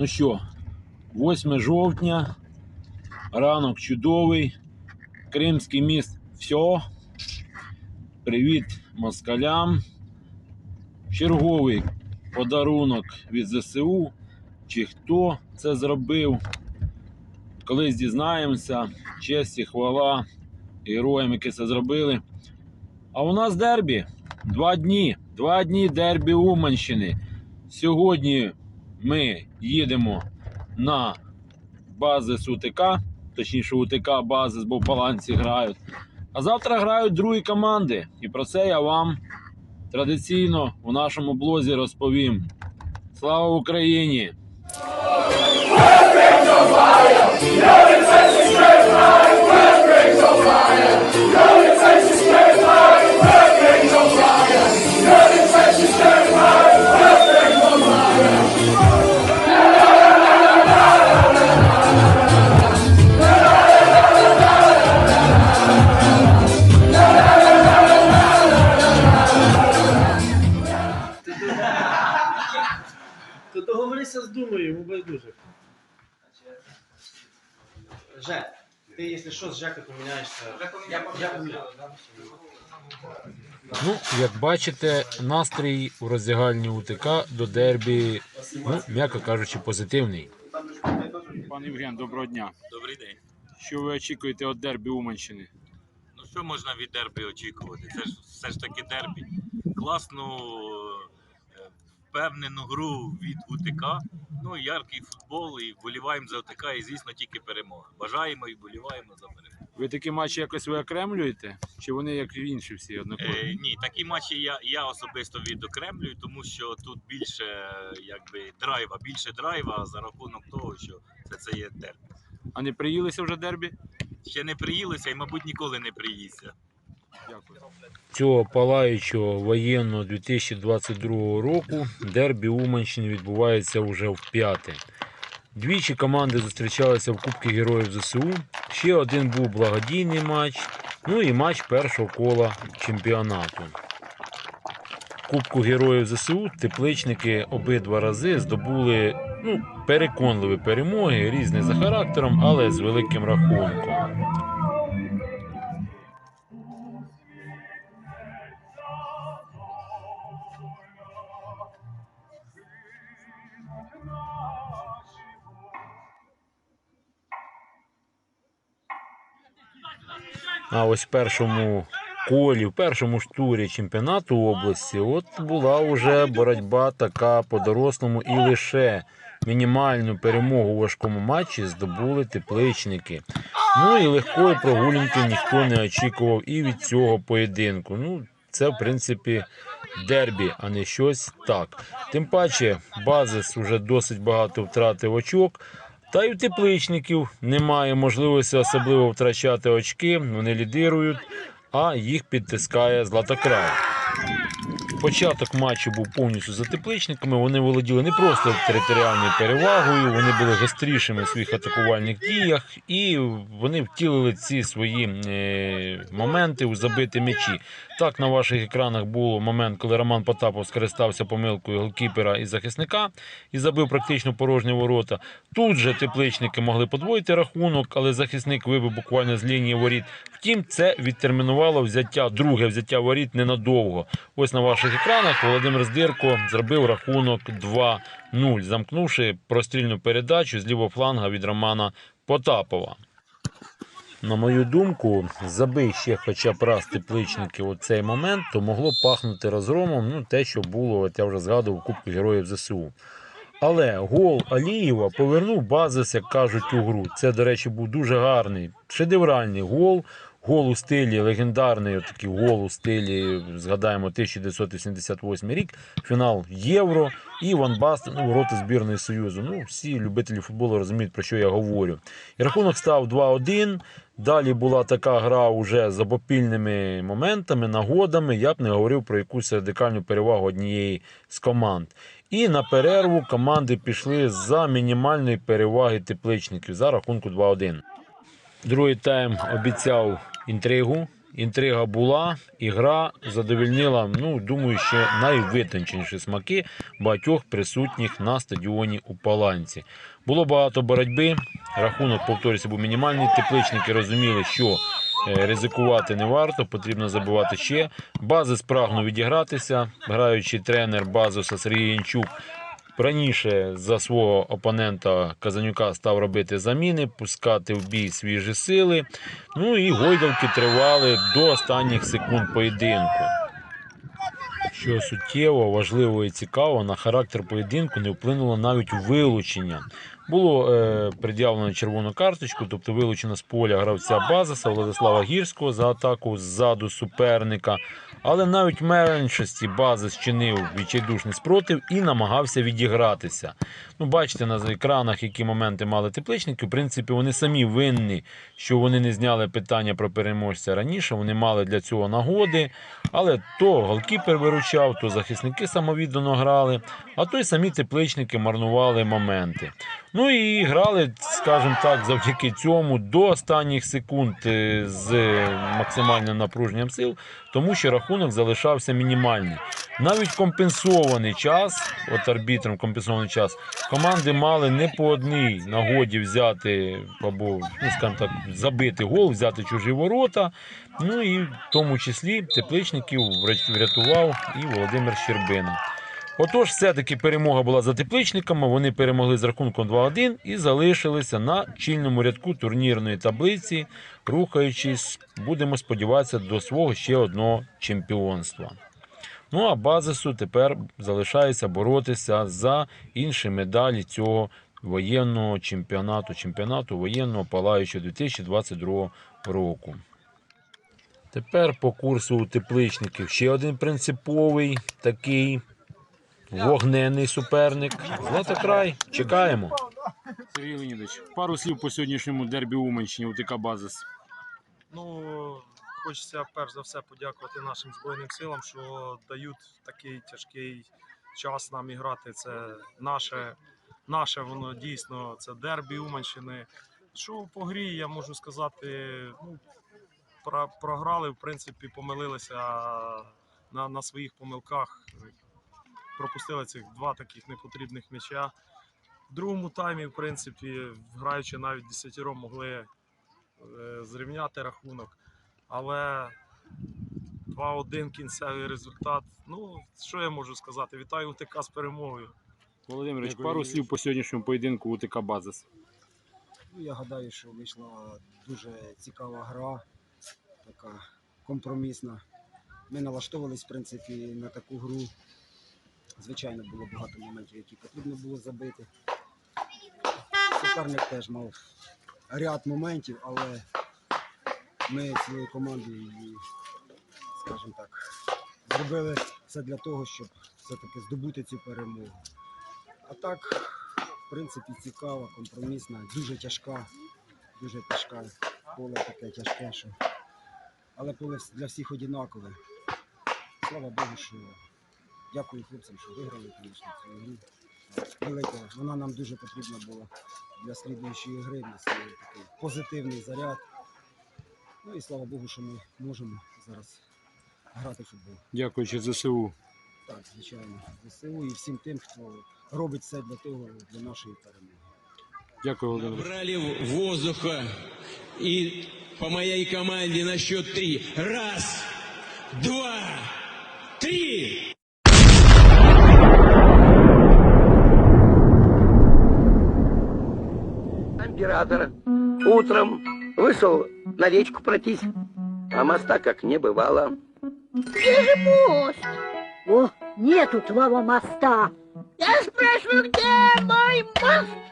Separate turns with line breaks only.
Ну що, 8 жовтня, ранок чудовий, Кримський міст, все. Привіт москалям. Черговий подарунок від ЗСУ. Чи хто це зробив? Колись дізнаємося. Честь і хвала героям, які це зробили. А у нас дербі. Два дні. Два дні дербі Уманщини. Сьогодні ми їдемо на бази СУТК, точніше УТК бази, бо в балансі грають. А завтра грають другі команди. І про це я вам традиційно у нашому блозі розповім. Слава Україні!
То байдуже. Жек, ти, якщо що, з Жека поміняєшся. Я поміняю.
Ну, як бачите, настрій у роздягальні УТК до дербі, ну, м'яко кажучи, позитивний. Пан Євген, доброго дня.
Добрий день.
Що ви очікуєте від дербі Уманщини?
Ну що можна від дербі очікувати? Це ж все ж таки дербі. Класну, е, впевнену гру від УТК. Ну, яркий футбол і вболіваємо за УТК, і звісно тільки перемога. Бажаємо і вболіваємо за перемогу.
Ви такі матчі якось виокремлюєте? Чи вони як інші всі
Е, ні, такі матчі я, я особисто відокремлюю, тому що тут більше якби драйва, більше драйва за рахунок того, що це, це є дербі.
А не приїлися вже дербі?
Ще не приїлися і, мабуть, ніколи не приїсться.
Цього палаючого воєнного 2022 року дербі Уманщини відбувається вже в п'яте. Двічі команди зустрічалися в Кубці Героїв ЗСУ. Ще один був благодійний матч. Ну і матч першого кола чемпіонату. Кубку Героїв ЗСУ тепличники обидва рази здобули ну, переконливі перемоги, різні за характером, але з великим рахунком. А ось першому колі, в першому ж турі чемпіонату області, от була вже боротьба така по-дорослому і лише мінімальну перемогу у важкому матчі здобули тепличники. Ну і легкої прогулянки ніхто не очікував і від цього поєдинку. Ну, це, в принципі, дербі, а не щось так. Тим паче, базис вже досить багато втратив очок. Та й у тепличників немає можливості особливо втрачати очки, вони лідирують, а їх підтискає Златокрай. Початок матчу був повністю за тепличниками. Вони володіли не просто територіальною перевагою, вони були гострішими в своїх атакувальних діях, і вони втілили ці свої е, моменти у забиті м'ячі. Так на ваших екранах був момент, коли Роман Потапов скористався помилкою голкіпера і захисника і забив практично порожні ворота. Тут же тепличники могли подвоїти рахунок, але захисник вибив буквально з лінії воріт. Втім, це відтермінувало взяття, друге взяття воріт ненадовго. Ось на ваших екранах Володимир Здирко зробив рахунок 2-0, замкнувши прострільну передачу з лівого фланга від Романа Потапова. На мою думку, забий ще хоча б раз тепличників у цей момент, то могло пахнути розгромом, ну те, що було, от я вже згадував, Кубку Героїв ЗСУ. Але гол Алієва повернув базис, як кажуть, у гру. Це, до речі, був дуже гарний, шедевральний гол. Гол у стилі, легендарний отакий гол у стилі, згадаємо, 1988 рік, фінал Євро і Ван Бастен, ну, ворота збірної Союзу. Ну, всі любителі футболу розуміють, про що я говорю. І рахунок став 2-1. Далі була така гра уже з обопільними моментами, нагодами. Я б не говорив про якусь радикальну перевагу однієї з команд. І на перерву команди пішли за мінімальної переваги тепличників за рахунку 2-1. Другий тайм обіцяв інтригу. інтрига була, і гра задовільнила, ну, думаю, ще найвитонченіші смаки багатьох присутніх на стадіоні у Паланці. Було багато боротьби, рахунок, повторюся, був мінімальний. Тепличники розуміли, що е, ризикувати не варто, потрібно забивати ще. Базис прагнув відігратися. Граючий тренер Базуса Сергій Янчук раніше за свого опонента Казанюка став робити заміни, пускати в бій свіжі сили. Ну і гойдалки тривали до останніх секунд поєдинку. Що суттєво, важливо і цікаво, на характер поєдинку не вплинуло навіть вилучення. Було е, пред'явлено червону карточку, тобто вилучено з поля гравця Базиса Владислава Гірського за атаку ззаду суперника. Але навіть меншості Базис чинив відчайдушний спротив і намагався відігратися. Ну, бачите на екранах, які моменти мали тепличники. В принципі, вони самі винні, що вони не зняли питання про переможця раніше. Вони мали для цього нагоди. Але то голкіпер виручав, то захисники самовіддано грали, а то й самі тепличники марнували моменти. Ну і грали, скажімо так, завдяки цьому до останніх секунд е, з максимальним напруженням сил, тому що рахунок залишався мінімальний. Навіть компенсований час, от арбітром компенсований час, команди мали не по одній нагоді взяти або, ну скажімо так, забити гол, взяти чужі ворота. Ну і в тому числі тепличників вря- врятував і Володимир Щербина. Отож, все-таки перемога була за тепличниками. Вони перемогли з рахунком 2-1 і залишилися на чільному рядку турнірної таблиці, рухаючись, будемо сподіватися, до свого ще одного чемпіонства. Ну а базису тепер залишається боротися за інші медалі цього воєнного чемпіонату, чемпіонату воєнного палаючого 2022 року. Тепер по курсу у тепличників ще один принциповий такий вогненний суперник. Златокрай. Чекаємо.
Сергій Леонідович, пару слів по сьогоднішньому дербі Уманщині УТК Базис.
Ну, хочеться перш за все подякувати нашим Збройним силам, що дають такий тяжкий час нам іграти. Це наше, наше воно дійсно це дербі Уманщини. Що по грі, я можу сказати, ну, про, програли, в принципі, помилилися на, на своїх помилках. Пропустили цих два таких непотрібних м'яча. В другому таймі, в принципі, граючи навіть десятіром, могли е, зрівняти рахунок. Але 2-1 кінцевий результат. Ну, що я можу сказати? Вітаю УТК з перемогою.
Володимирович, пару слів по сьогоднішньому поєдинку УТК Базис.
Ну, я гадаю, що вийшла дуже цікава гра, така компромісна. Ми налаштовувались, в принципі, на таку гру. Звичайно, було багато моментів, які потрібно було забити. Суперник теж мав ряд моментів, але ми цією командою, скажімо так, зробили все для того, щоб все-таки здобути цю перемогу. А так, в принципі, цікава, компромісна, дуже тяжка, дуже тяжка. Поле таке тяжке, що. Але поле для всіх однакове. Слава Богу, що дякую хлопцям, що виграли, звісно, цю гру. Велика. Вона нам дуже потрібна була для слідуючої гри. Нас є такий позитивний заряд. Ну і слава Богу, що ми можемо зараз грати в футбол.
Дякуючи ЗСУ.
Так, звичайно, ЗСУ і всім тим, хто робить все для того, для нашої перемоги.
Дякую, Володимирович.
Набрали воздуха и по моей команде на счет три. Раз, два,
Император утром вышел на речку пройтись, а моста как не бывало.
Где же мост? О, нету твоего моста. Я спрашиваю, где мой мост?